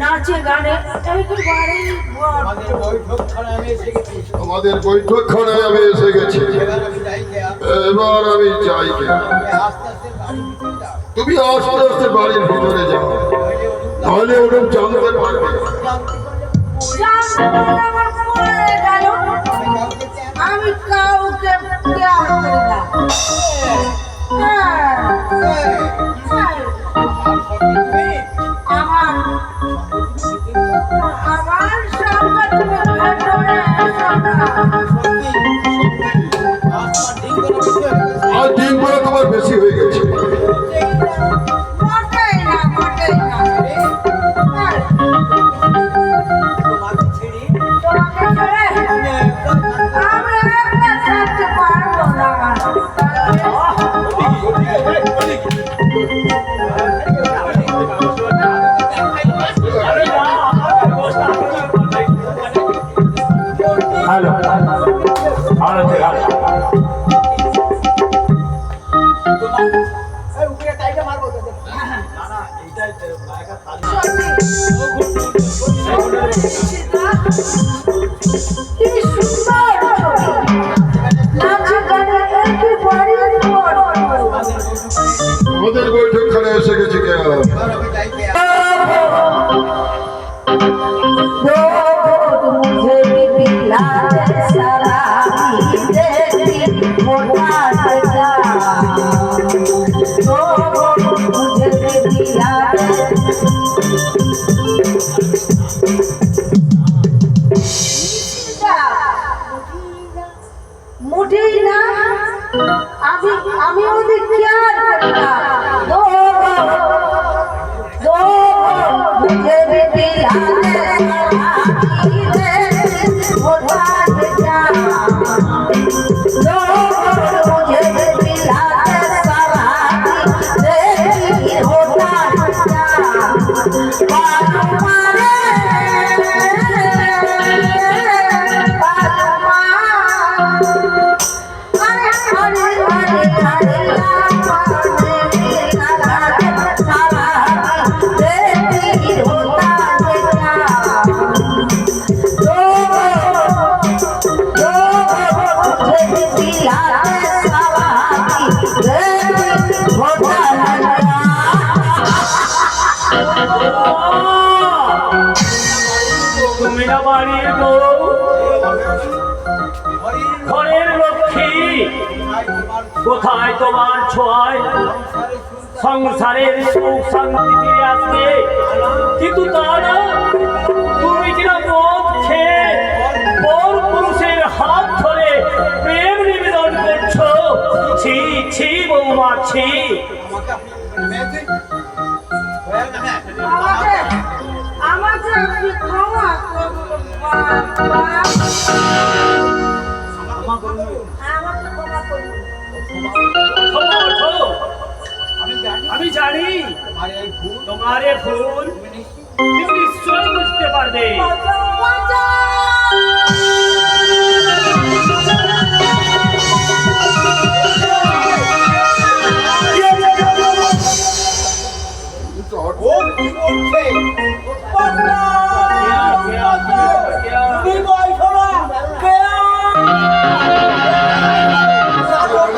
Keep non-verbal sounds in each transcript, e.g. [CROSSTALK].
নাচে গানে। আমাদের বৈঠকখানে আমি এসে গেছি। এবার আমি চাই তুমি আস্তে আস্তে বাড়ির ভিতরে যাও। তাহলে ওরকম জানতে পারবে আমি কাউকে দেওয়া হ্যাঁ, আমার সঙ্গে তুমি Yeah, yeah, yeah. কোথায় তোমার ছোঁয়ায়। সংসারের সুখ শান্তি ফিরে আসবে। কিন্তু তা না, তুমি কিনা মদ খেয়ে পর পুরুষের হাত ধরে প্রেম নিবেদন করছ, ছি ছি বৌমা, ছি। আমাকে আমাকে ক্ষমা আমি জানি। তোমার ভুল তুমি নিশ্চয় বুঝতে পারবে। বাঁচাও, বাঁচাও! আমি বলছি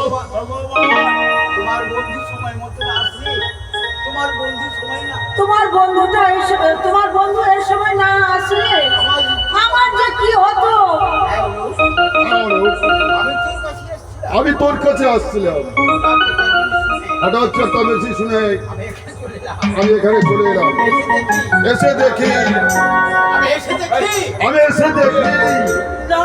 তোমার বন্ধু সময় তোমার বন্ধু বন্ধুটা তোমার বন্ধু এর সময় না আসলে আমার যে কি হতো? হ্যাঁ, হ্যাঁ, আমি তোর কাছে আসছিলাম। হঠাৎ চেষ্টা বেশি শুনে আমি এখানে চলে এলাম। এসে দেখি। আমি এসে দেখি। না।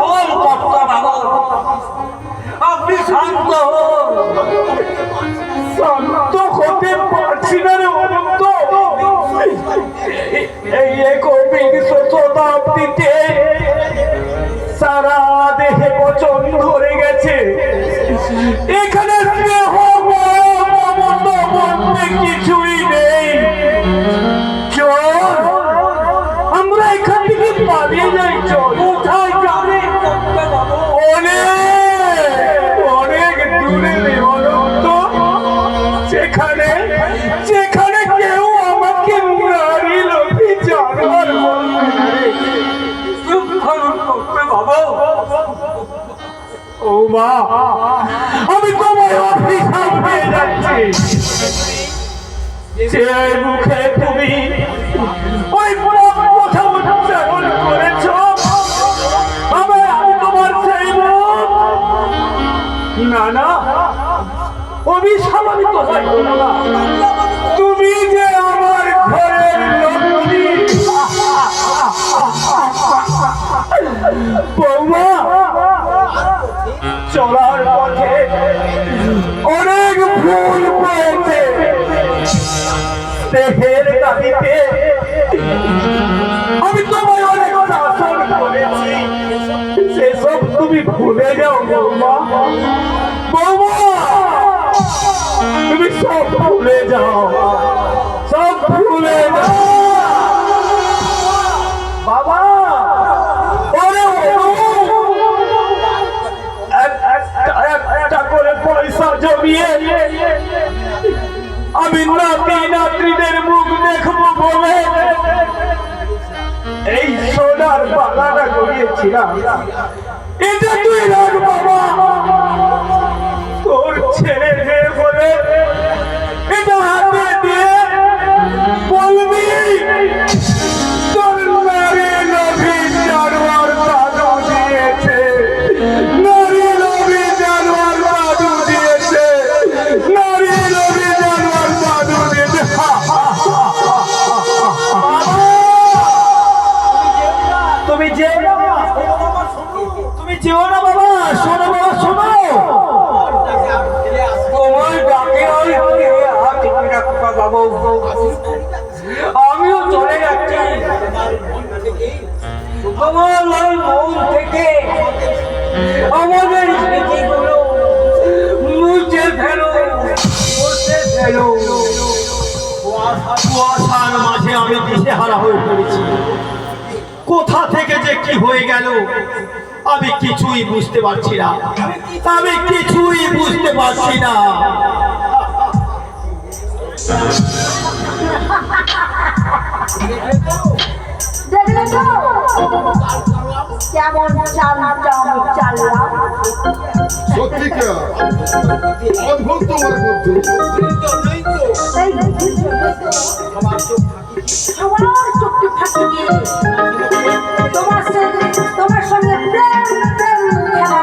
শান্ত হতে পারছি না রে অনন্ত এই একবিংশ শতাব্দীতে সারা দেহে পচন ধরে গেছে। এখানে দেহ কিছুই নেই। চল আমরা এখান থেকে পালিয়ে যাই চল যে মুখে তুমি ওই পুরো কথা উচ্চারণ করেছ আমার আমি তোমার চাইব না না অভিশাপ আমি তোমায় না দাবিতে আমি তোমায় তুমি ভুলে যাও বৌমা বৌমা যাও। সব ভুলে বাবা ওরে একটা করে পয়সা জমিয়ে নাত্রীদের মুখ দেখব বলে। এই সোনার বাগানা করিয়েছিলাম। এটা তুই রাখ বাবা। তোর ছেলে বলে এটা আমার ওই মন থেকে আমাদের স্মৃতিগুলো মুছে ফেলো মুছে ফেলো। কুয়াশার মাঝে আমি দিশেহারা হয়ে পড়েছি। কোথা থেকে যে কি হয়ে গেল আমি কিছুই বুঝতে পারছি না। আমি কিছুই বুঝতে পারছি না। [LAUGHS] কেমন চালটা আমি চাললাম সত্যি তোমার সঙ্গে প্রেম প্রেম খেলা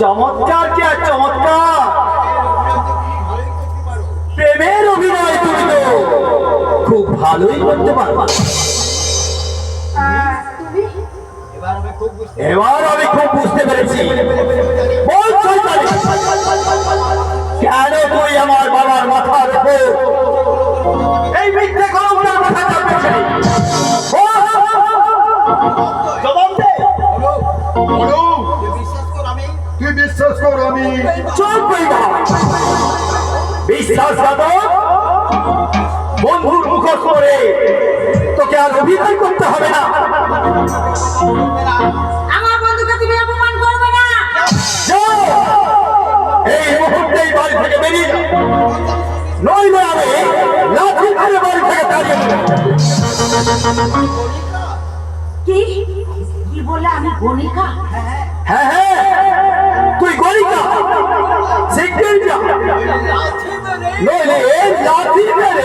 চমৎকার কে আর চমৎকার। প্রেমের অভিনয় তুমি তো খুব ভালোই করতে পারো এবার আমি খুব বুঝতে পেরেছি। কেন তুই আমার বাবার মাথার উপর? এই মিথ্যে কলমটার মাথা বিশ্বাস কর আমি করি না বিশ্বাসঘাতক বন্ধুর মুখোশ করে তোকে আর অভিনয় করতে হবে না। আমার বন্ধুকে তুমি অপমান করবে না। যাও! এই মুহূর্তেই বাড়ি থেকে বেরিয়ে নইলে আমি লাঠি ধরে বাড়ি থেকে তাড়িয়ে কি? কি বলে আমি গণিকা হ্যাঁ হ্যাঁ। লাঠি মেরে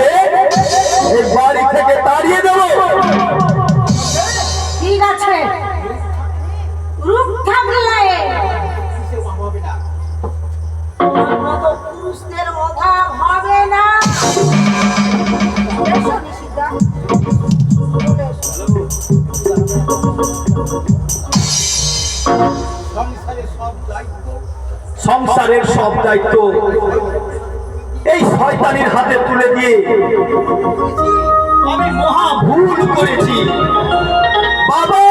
শয়তানের হাতে তুলে দিয়ে আমি মহা ভুল করেছি। বাবা!